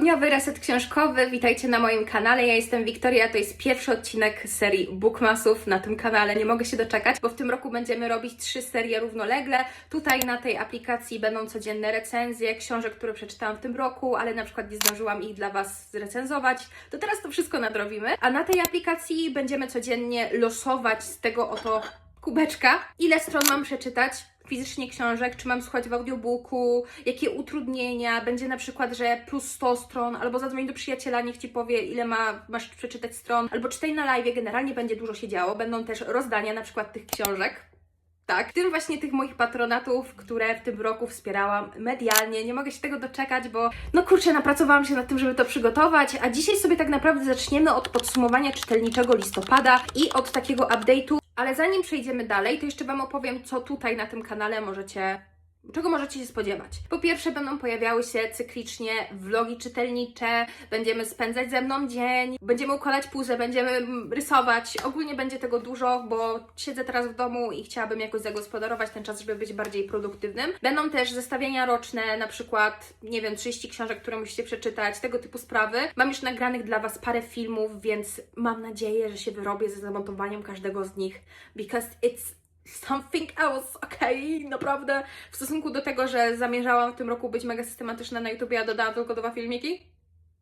Tygodniowy reset książkowy. Witajcie na moim kanale. Ja jestem Wiktoria. To jest pierwszy odcinek serii Bookmasów na tym kanale. Nie mogę się doczekać, bo w tym roku będziemy robić trzy serie równolegle. Tutaj na tej aplikacji będą codzienne recenzje książek, które przeczytałam w tym roku, ale na przykład nie zdążyłam ich dla Was zrecenzować. To teraz to wszystko nadrobimy. A na tej aplikacji będziemy codziennie losować z tego oto kubeczka, ile stron mam przeczytać fizycznie książek, czy mam słuchać w audiobooku, jakie utrudnienia, będzie na przykład, że plus 100 stron, albo zadzwoń do przyjaciela, niech Ci powie, ile ma, masz przeczytać stron, albo czytaj na live, generalnie będzie dużo się działo, będą też rozdania na przykład tych książek. Tak, tym właśnie tych moich patronatów, które w tym roku wspierałam medialnie. Nie mogę się tego doczekać, bo no kurczę, napracowałam się nad tym, żeby to przygotować, a dzisiaj sobie tak naprawdę zaczniemy od podsumowania czytelniczego listopada i od takiego update'u. Ale zanim przejdziemy dalej, to jeszcze Wam opowiem, co tutaj na tym kanale możecie Czego możecie się spodziewać? Po pierwsze, będą pojawiały się cyklicznie vlogi czytelnicze, będziemy spędzać ze mną dzień, będziemy układać puzzle, będziemy rysować. Ogólnie będzie tego dużo, bo siedzę teraz w domu i chciałabym jakoś zagospodarować ten czas, żeby być bardziej produktywnym. Będą też zestawienia roczne, na przykład, nie wiem, 30 książek, które musicie przeczytać, tego typu sprawy. Mam już nagranych dla Was parę filmów, więc mam nadzieję, że się wyrobię ze zamontowaniem każdego z nich, because it's something else, okej? Naprawdę w stosunku do tego, że zamierzałam w tym roku być mega systematyczna na YouTube, a dodałam tylko dwa filmiki,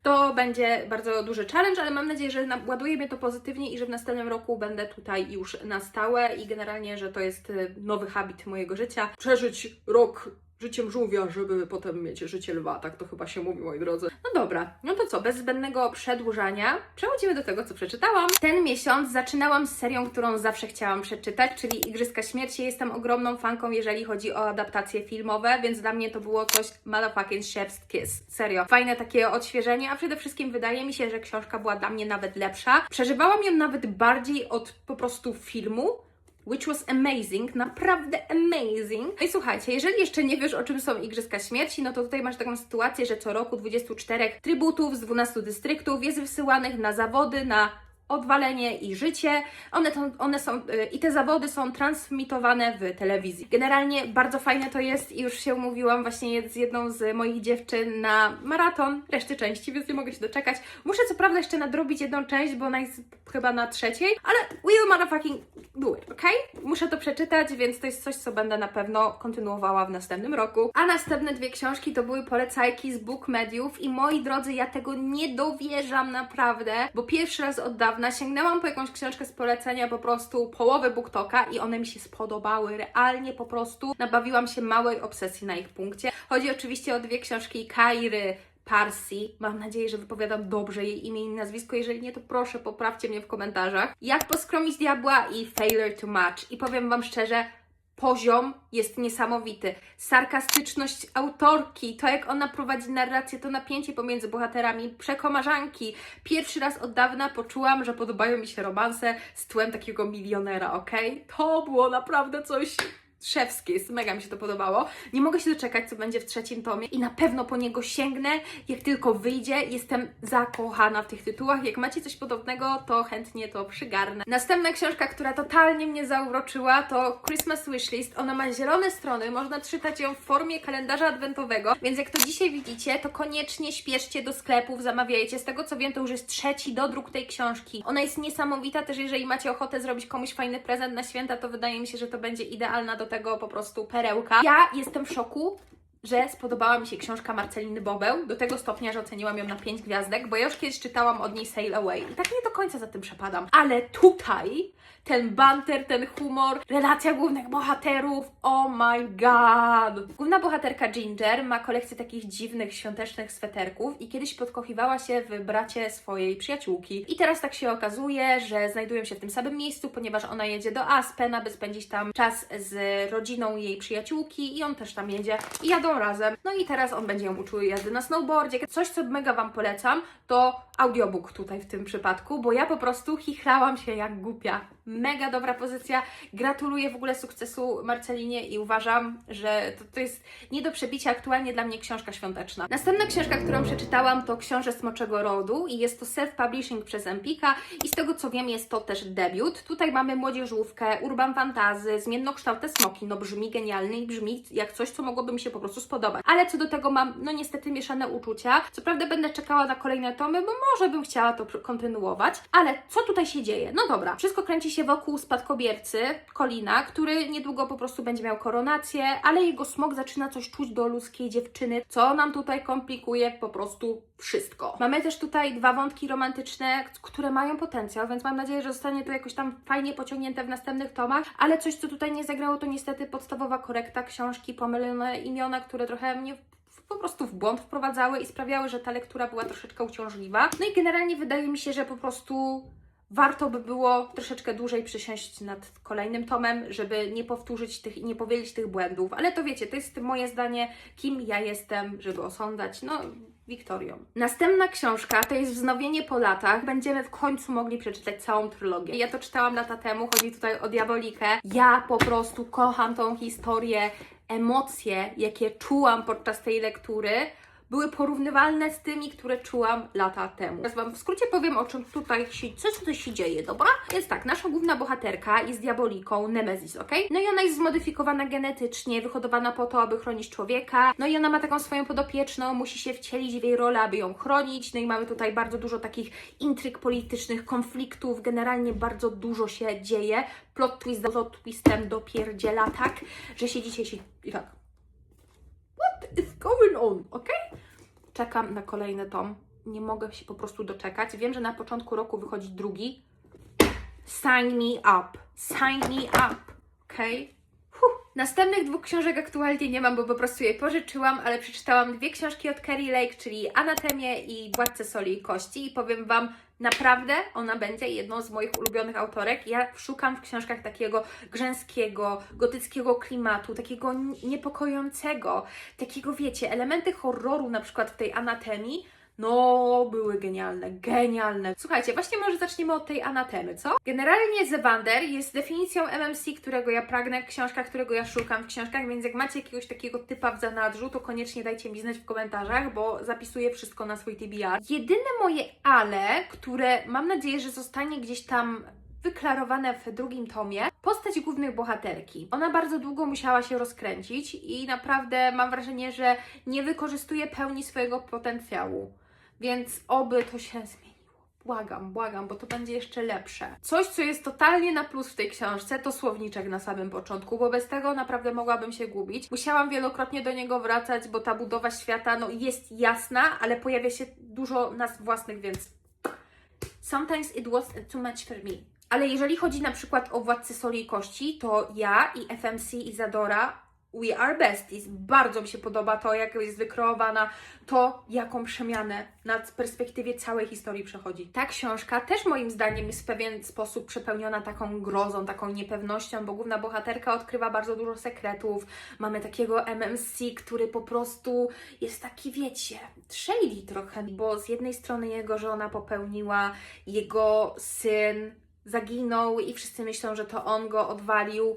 to będzie bardzo duży challenge, ale mam nadzieję, że ładuje mnie to pozytywnie i że w następnym roku będę tutaj już na stałe i generalnie, że to jest y, nowy habit mojego życia. Przeżyć rok życiem żółwia, żeby potem mieć życie lwa, tak to chyba się mówi, moi drodzy. No dobra, no to co, bez zbędnego przedłużania, przechodzimy do tego, co przeczytałam. Ten miesiąc zaczynałam z serią, którą zawsze chciałam przeczytać, czyli Igrzyska Śmierci. Jestem ogromną fanką, jeżeli chodzi o adaptacje filmowe, więc dla mnie to było coś motherfucking chef's kiss. Serio. Fajne takie odświeżenie, a przede wszystkim wydaje mi się, że książka była dla mnie nawet lepsza. Przeżywałam ją nawet bardziej od po prostu filmu, which was amazing, naprawdę amazing. No i słuchajcie, jeżeli jeszcze nie wiesz, o czym są Igrzyska Śmierci, no to tutaj masz taką sytuację, że co roku 24 trybutów z 12 dystryktów jest wysyłanych na zawody, na odwalenie i życie. One, to, one są, y, i te zawody są transmitowane w telewizji. Generalnie bardzo fajne to jest i już się umówiłam właśnie z jedną z moich dziewczyn na maraton reszty części, więc nie mogę się doczekać. Muszę co prawda jeszcze nadrobić jedną część, bo ona jest chyba na trzeciej, ale will motherfucking do it, ok? Muszę to przeczytać, więc to jest coś, co będę na pewno kontynuowała w następnym roku. A następne dwie książki to były polecajki z Book Mediów i moi drodzy, ja tego nie dowierzam naprawdę, bo pierwszy raz od dawna sięgnęłam po jakąś książkę z polecenia po prostu połowy BookToka i one mi się spodobały, realnie po prostu nabawiłam się małej obsesji na ich punkcie. Chodzi oczywiście o dwie książki Kairy Parsi. Mam nadzieję, że wypowiadam dobrze jej imię i nazwisko. Jeżeli nie, to proszę poprawcie mnie w komentarzach. Jak poskromić diabła i Failure to Match. I powiem Wam szczerze, poziom jest niesamowity. Sarkastyczność autorki, to jak ona prowadzi narrację, to napięcie pomiędzy bohaterami, przekomarzanki. Pierwszy raz od dawna poczułam, że podobają mi się romanse z tłem takiego milionera, ok? To było naprawdę coś szewskie, jest, mega mi się to podobało. Nie mogę się doczekać, co będzie w trzecim tomie i na pewno po niego sięgnę, jak tylko wyjdzie. Jestem zakochana w tych tytułach. Jak macie coś podobnego, to chętnie to przygarnę. Następna książka, która totalnie mnie zauroczyła, to Christmas Wishlist. Ona ma zielone strony, można czytać ją w formie kalendarza adwentowego, więc jak to dzisiaj widzicie, to koniecznie śpieszcie do sklepów, zamawiajcie. Z tego co wiem, to już jest trzeci dodruk tej książki. Ona jest niesamowita, też jeżeli macie ochotę zrobić komuś fajny prezent na święta, to wydaje mi się, że to będzie idealna do tego po prostu perełka. Ja jestem w szoku, że spodobała mi się książka Marceliny Bobeł do tego stopnia, że oceniłam ją na 5 gwiazdek, bo ja już kiedyś czytałam od niej Sail Away i tak nie do końca za tym przepadam. Ale tutaj ten banter, ten humor, relacja głównych bohaterów, oh my god! Główna bohaterka Ginger ma kolekcję takich dziwnych, świątecznych sweterków i kiedyś podkochiwała się w bracie swojej przyjaciółki. I teraz tak się okazuje, że znajdują się w tym samym miejscu, ponieważ ona jedzie do Aspen, aby spędzić tam czas z rodziną jej przyjaciółki i on też tam jedzie i jadą razem. No i teraz on będzie ją uczył jazdy na snowboardzie. Coś, co mega Wam polecam, to audiobook tutaj w tym przypadku, bo ja po prostu chichlałam się jak głupia. Mega dobra pozycja. Gratuluję w ogóle sukcesu Marcelinie i uważam, że to, to jest nie do przebicia aktualnie dla mnie książka świąteczna. Następna książka, którą przeczytałam to Książę Smoczego Rodu i jest to self-publishing przez Empika i z tego co wiem jest to też debiut. Tutaj mamy młodzieżówkę, urban fantazy, zmiennokształtne smoki, no brzmi genialnie i brzmi jak coś, co mogłoby mi się po prostu spodobać. Ale co do tego mam, no niestety mieszane uczucia. Co prawda będę czekała na kolejne tomy, bo może bym chciała to kontynuować, ale co tutaj się dzieje? No dobra, wszystko kręci się wokół spadkobiercy Kolina, który niedługo po prostu będzie miał koronację, ale jego smok zaczyna coś czuć do ludzkiej dziewczyny, co nam tutaj komplikuje po prostu wszystko. Mamy też tutaj dwa wątki romantyczne, które mają potencjał, więc mam nadzieję, że zostanie to jakoś tam fajnie pociągnięte w następnych tomach, ale coś, co tutaj nie zagrało, to niestety podstawowa korekta książki, pomylone imiona, które trochę mnie po prostu w błąd wprowadzały i sprawiały, że ta lektura była troszeczkę uciążliwa. No i generalnie wydaje mi się, że po prostu warto by było troszeczkę dłużej przysiąść nad kolejnym tomem, żeby nie powtórzyć tych i nie powielić tych błędów. Ale to wiecie, to jest moje zdanie, kim ja jestem, żeby osądzać. No, Wiktorią. Następna książka to jest Wznowienie po latach. Będziemy w końcu mogli przeczytać całą trylogię. Ja to czytałam lata temu, chodzi tutaj o Diabolikę. Ja po prostu kocham tą historię. Emocje, jakie czułam podczas tej lektury, były porównywalne z tymi, które czułam lata temu. Teraz Wam w skrócie powiem, o czym tutaj się, co tutaj się dzieje, dobra? Więc tak, nasza główna bohaterka jest diaboliką Nemesis, ok? No i ona jest zmodyfikowana genetycznie, wyhodowana po to, aby chronić człowieka. No i ona ma taką swoją podopieczną, musi się wcielić w jej rolę, aby ją chronić. No i mamy tutaj bardzo dużo takich intryg politycznych, konfliktów, generalnie bardzo dużo się dzieje. Plot twist za plot twistem dopierdziela tak, że siedzicie się i tak What is going on, ok? Czekam na kolejny tom. Nie mogę się po prostu doczekać. Wiem, że na początku roku wychodzi drugi. Sign me up. Sign me up. Ok? Huh. Następnych dwóch książek aktualnie nie mam, bo po prostu je pożyczyłam, ale przeczytałam dwie książki od Carrie Lake, czyli Anatemię i Władcę Soli i Kości i powiem Wam, naprawdę ona będzie jedną z moich ulubionych autorek. Ja szukam w książkach takiego grzęskiego, gotyckiego klimatu, takiego niepokojącego, takiego wiecie, elementy horroru na przykład w tej Anatemii, no, były genialne, genialne. Słuchajcie, właśnie może zaczniemy od tej anatemy, co? Generalnie Zewander jest definicją MMC, którego ja pragnę, książka, którego ja szukam w książkach, więc jak macie jakiegoś takiego typa w zanadrzu, to koniecznie dajcie mi znać w komentarzach, bo zapisuję wszystko na swój TBR. Jedyne moje ale, które mam nadzieję, że zostanie gdzieś tam wyklarowane w drugim tomie. Postać głównej bohaterki. Ona bardzo długo musiała się rozkręcić i naprawdę mam wrażenie, że nie wykorzystuje pełni swojego potencjału. Więc oby to się zmieniło. Błagam, błagam, bo to będzie jeszcze lepsze. Coś, co jest totalnie na plus w tej książce, to słowniczek na samym początku, bo bez tego naprawdę mogłabym się gubić. Musiałam wielokrotnie do niego wracać, bo ta budowa świata no, jest jasna, ale pojawia się dużo nazw własnych, więc Sometimes it was too much for me. Ale jeżeli chodzi na przykład o Władcy Soli i Kości, to ja i FMC Izadora We are besties. Bardzo mi się podoba to, jak jest wykreowana, to jaką przemianę na perspektywie całej historii przechodzi. Ta książka też moim zdaniem jest w pewien sposób przepełniona taką grozą, taką niepewnością, bo główna bohaterka odkrywa bardzo dużo sekretów. Mamy takiego MMC, który po prostu jest taki, wiecie, shady trochę, bo z jednej strony jego żona popełniła, jego syn zaginął i wszyscy myślą, że to on go odwalił.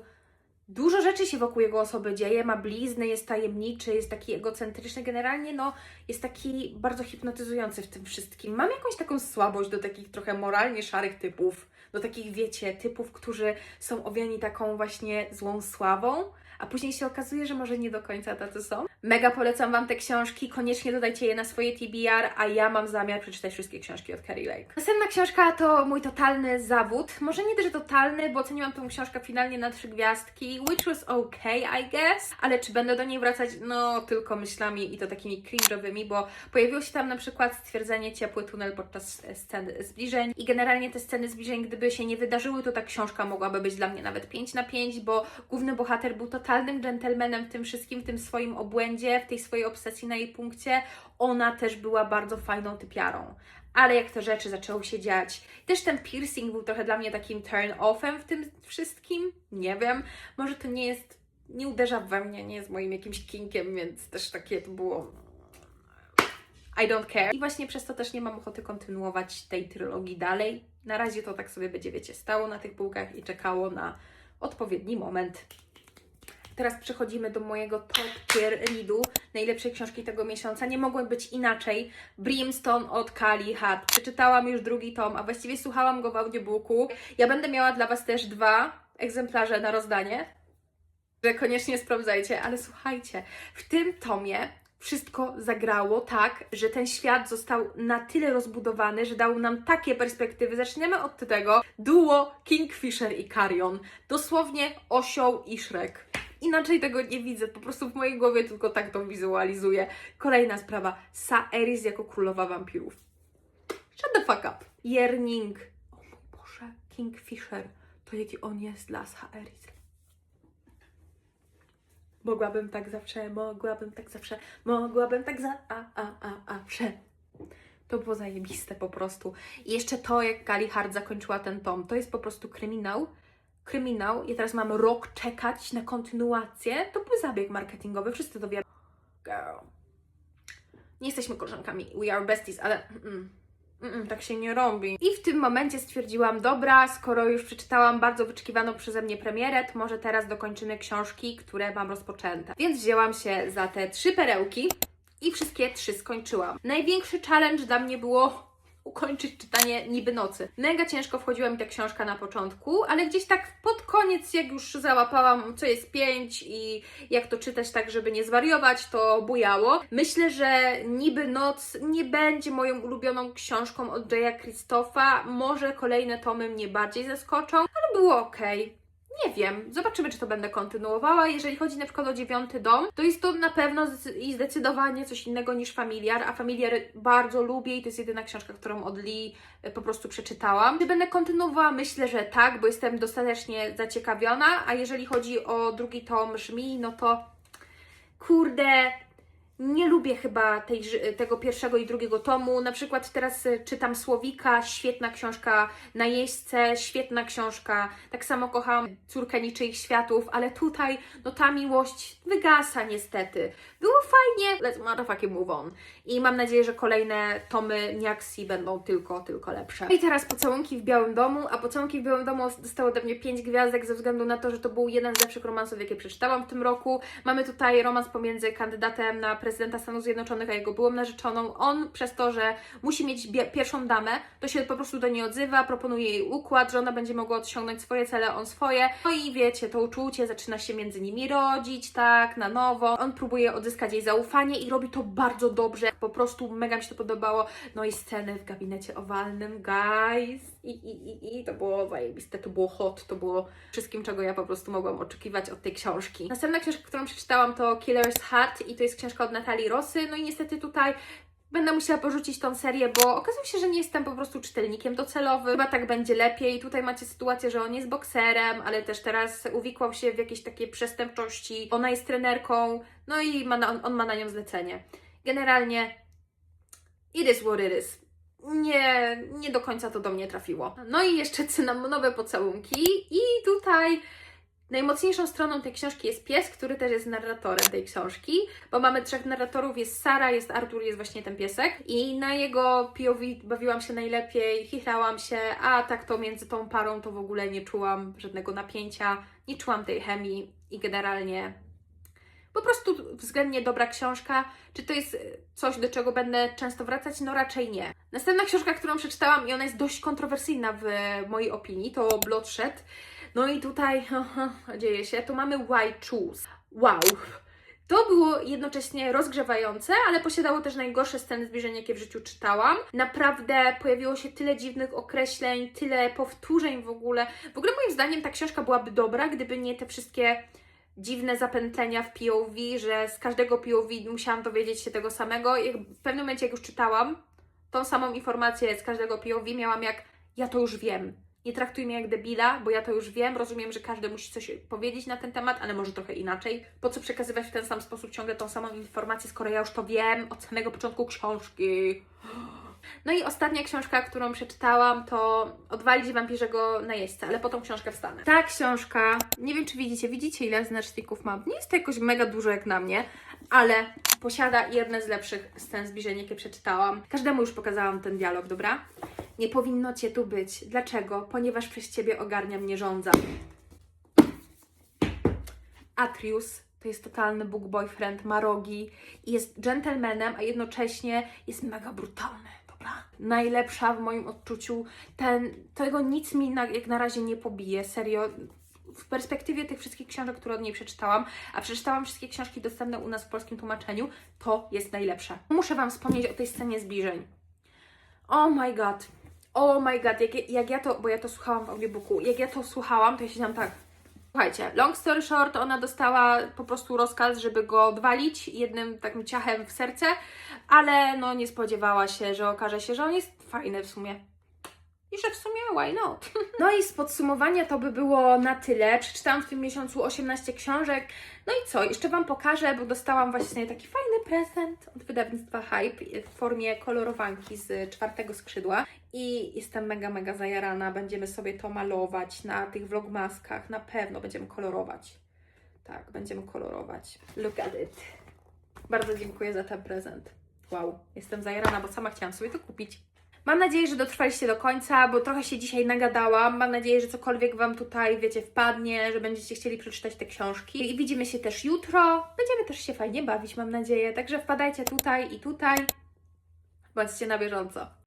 Dużo rzeczy się wokół jego osoby dzieje, ma blizny, jest tajemniczy, jest taki egocentryczny, generalnie no jest taki bardzo hipnotyzujący w tym wszystkim. Mam jakąś taką słabość do takich trochę moralnie szarych typów, do takich wiecie, typów, którzy są owiani taką właśnie złą sławą, a później się okazuje, że może nie do końca tacy są. Mega polecam Wam te książki, koniecznie dodajcie je na swoje TBR, a ja mam zamiar przeczytać wszystkie książki od Carrie Lake. Następna książka to mój totalny zawód. Może nie też totalny, bo oceniłam tę książkę finalnie na trzy gwiazdki, which was okay, I guess. Ale czy będę do niej wracać? No, tylko myślami i to takimi cringe'owymi, bo pojawiło się tam na przykład stwierdzenie ciepły tunel podczas e, sceny zbliżeń i generalnie te sceny zbliżeń, gdyby się nie wydarzyły, to ta książka mogłaby być dla mnie nawet 5 na 5, bo główny bohater był totalnym gentlemanem w tym wszystkim, w tym swoim obłędzie, w tej swojej obsesji na jej punkcie. Ona też była bardzo fajną typiarą. Ale jak te rzeczy zaczęły się dziać, też ten piercing był trochę dla mnie takim turn-offem w tym wszystkim. Nie wiem, może to nie jest, nie uderza we mnie, nie jest moim jakimś kinkiem, więc też takie to było I don't care. I właśnie przez to też nie mam ochoty kontynuować tej trylogii dalej. Na razie to tak sobie będzie, wiecie, stało na tych półkach i czekało na odpowiedni moment. Teraz przechodzimy do mojego top tier readu, najlepszej książki tego miesiąca. Nie mogłem być inaczej. Brimstone od Kali Hart. Przeczytałam już drugi tom, a właściwie słuchałam go w audiobooku. Ja będę miała dla Was też dwa egzemplarze na rozdanie, że koniecznie sprawdzajcie, ale słuchajcie, w tym tomie wszystko zagrało tak, że ten świat został na tyle rozbudowany, że dał nam takie perspektywy. Zaczniemy od tego. Duo Kingfisher i Carrion. Dosłownie osioł i Shrek. Inaczej tego nie widzę, po prostu w mojej głowie tylko tak to wizualizuję. Kolejna sprawa. Saeris jako królowa wampirów. Shut the fuck up. Jerning. O mój Boże, Kingfisher. To jaki on jest dla Saeris. Mogłabym tak zawsze, mogłabym tak zawsze, mogłabym tak za, a, a, a, a, wsze. To było zajebiste po prostu. I jeszcze to, jak Kali Hart zakończyła ten tom, to jest po prostu kryminał. Kryminał. Ja teraz mam rok czekać na kontynuację. To był zabieg marketingowy, wszyscy to wiedzą. Girl. Nie jesteśmy koleżankami, we are besties, ale mm, mm, tak się nie robi. I w tym momencie stwierdziłam, dobra, skoro już przeczytałam bardzo wyczekiwaną przeze mnie premierę, to może teraz dokończymy książki, które mam rozpoczęte. Więc wzięłam się za te trzy perełki i wszystkie trzy skończyłam. Największy challenge dla mnie było ukończyć czytanie Niby Nocy. Mega ciężko wchodziła mi ta książka na początku, ale gdzieś tak pod koniec, jak już załapałam, co jest pięć i jak to czytać tak, żeby nie zwariować, to bujało. Myślę, że Niby Noc nie będzie moją ulubioną książką od Jaya Christopha. Może kolejne tomy mnie bardziej zaskoczą, ale było ok. Nie wiem, zobaczymy, czy to będę kontynuowała. Jeżeli chodzi na przykład o dziewiąty dom, to jest to na pewno i zdecydowanie coś innego niż familiar, a familiar bardzo lubię i to jest jedyna książka, którą od Lee e, po prostu przeczytałam. Czy będę kontynuowała? Myślę, że tak, bo jestem dostatecznie zaciekawiona, a jeżeli chodzi o drugi tom Żmi, no to kurde, nie lubię chyba tej, tego pierwszego i drugiego tomu. Na przykład teraz y, czytam Słowika, świetna książka na jeźdźce, świetna książka. Tak samo kocham Córkę Niczyich Światów, ale tutaj no ta miłość wygasa niestety. Było fajnie, let's motherfucking move on. I mam nadzieję, że kolejne tomy Niaksi będą tylko, tylko lepsze. I teraz pocałunki w Białym Domu, a pocałunki w Białym Domu dostało ode mnie 5 gwiazdek ze względu na to, że to był jeden z lepszych romansów, jakie przeczytałam w tym roku. Mamy tutaj romans pomiędzy kandydatem na prezydenta Stanów Zjednoczonych, a jego byłą narzeczoną. On przez to, że musi mieć pierwszą damę, to się po prostu do niej odzywa, proponuje jej układ, że ona będzie mogła osiągnąć swoje cele, on swoje. No i wiecie, to uczucie zaczyna się między nimi rodzić, tak, na nowo. On próbuje odzyskać jej zaufanie i robi to bardzo dobrze. Po prostu mega mi się to podobało. No i sceny w gabinecie owalnym, guys. I, i, i, i to było zajebiste, to było hot, to było wszystkim, czego ja po prostu mogłam oczekiwać od tej książki. Następna książka, którą przeczytałam to Killer's Heart i to jest książka od Natalii Rosy. No i niestety tutaj Będę musiała porzucić tą serię, bo okazuje się, że nie jestem po prostu czytelnikiem docelowym. Chyba tak będzie lepiej. Tutaj macie sytuację, że on jest bokserem, ale też teraz uwikłał się w jakieś takie przestępczości. Ona jest trenerką, no i ma na, on ma na nią zlecenie. Generalnie it is what it is. Nie, nie do końca to do mnie trafiło. No i jeszcze cynamonowe pocałunki i tutaj Najmocniejszą stroną tej książki jest pies, który też jest narratorem tej książki, bo mamy trzech narratorów, jest Sara, jest Artur, jest właśnie ten piesek i na jego POV bawiłam się najlepiej, chichlałam się, a tak to między tą parą to w ogóle nie czułam żadnego napięcia, nie czułam tej chemii i generalnie po prostu względnie dobra książka. Czy to jest coś, do czego będę często wracać? No raczej nie. Następna książka, którą przeczytałam i ona jest dość kontrowersyjna w mojej opinii, to Bloodshed. No i tutaj dzieje się, tu mamy Why Choose. Wow! To było jednocześnie rozgrzewające, ale posiadało też najgorsze sceny zbliżenia, jakie w życiu czytałam. Naprawdę pojawiło się tyle dziwnych określeń, tyle powtórzeń w ogóle. W ogóle moim zdaniem ta książka byłaby dobra, gdyby nie te wszystkie dziwne zapętlenia w POV, że z każdego POV musiałam dowiedzieć się tego samego. Jak w pewnym momencie, jak już czytałam, tą samą informację z każdego POV miałam jak ja to już wiem. Nie traktuj mnie jak debila, bo ja to już wiem. Rozumiem, że każdy musi coś powiedzieć na ten temat, ale może trochę inaczej. Po co przekazywać w ten sam sposób ciągle tą samą informację, skoro ja już to wiem od samego początku książki? No i ostatnia książka, którą przeczytałam, to Odwalić wampirzego najeźdźca, ale po tą książkę wstanę. Ta książka, nie wiem czy widzicie, widzicie ile znaczników mam? Nie jest to jakoś mega dużo jak na mnie, ale posiada jedne z lepszych scen zbliżeń, jakie przeczytałam. Każdemu już pokazałam ten dialog, dobra? Nie powinno cię tu być. Dlaczego? Ponieważ przez ciebie ogarnia mnie żądza. Atrius to jest totalny book boyfriend, ma rogi jest gentlemanem, a jednocześnie jest mega brutalny, dobra? Najlepsza w moim odczuciu. Ten, tego nic mi na, jak na razie nie pobije, serio. W perspektywie tych wszystkich książek, które od niej przeczytałam, a przeczytałam wszystkie książki dostępne u nas w polskim tłumaczeniu, to jest najlepsze. Muszę Wam wspomnieć o tej scenie zbliżeń. Oh my god. Oh my god, jak, jak ja to, bo ja to słuchałam w audiobooku, jak ja to słuchałam, to ja siedziałam tak. Słuchajcie, long story short, ona dostała po prostu rozkaz, żeby go odwalić jednym takim ciachem w serce, ale no nie spodziewała się, że okaże się, że on jest fajny w sumie. I że w sumie why not? No i z podsumowania to by było na tyle. Przeczytałam w tym miesiącu 18 książek. No i co? Jeszcze Wam pokażę, bo dostałam właśnie taki fajny prezent od wydawnictwa Hype w formie kolorowanki z czwartego skrzydła. I jestem mega, mega zajarana. Będziemy sobie to malować na tych vlogmaskach. Na pewno będziemy kolorować. Tak, będziemy kolorować. Look at it. Bardzo dziękuję za ten prezent. Wow, jestem zajarana, bo sama chciałam sobie to kupić. Mam nadzieję, że dotrwaliście do końca, bo trochę się dzisiaj nagadałam. Mam nadzieję, że cokolwiek Wam tutaj, wiecie, wpadnie, że będziecie chcieli przeczytać te książki. I widzimy się też jutro. Będziemy też się fajnie bawić, mam nadzieję. Także wpadajcie tutaj i tutaj. Bądźcie na bieżąco.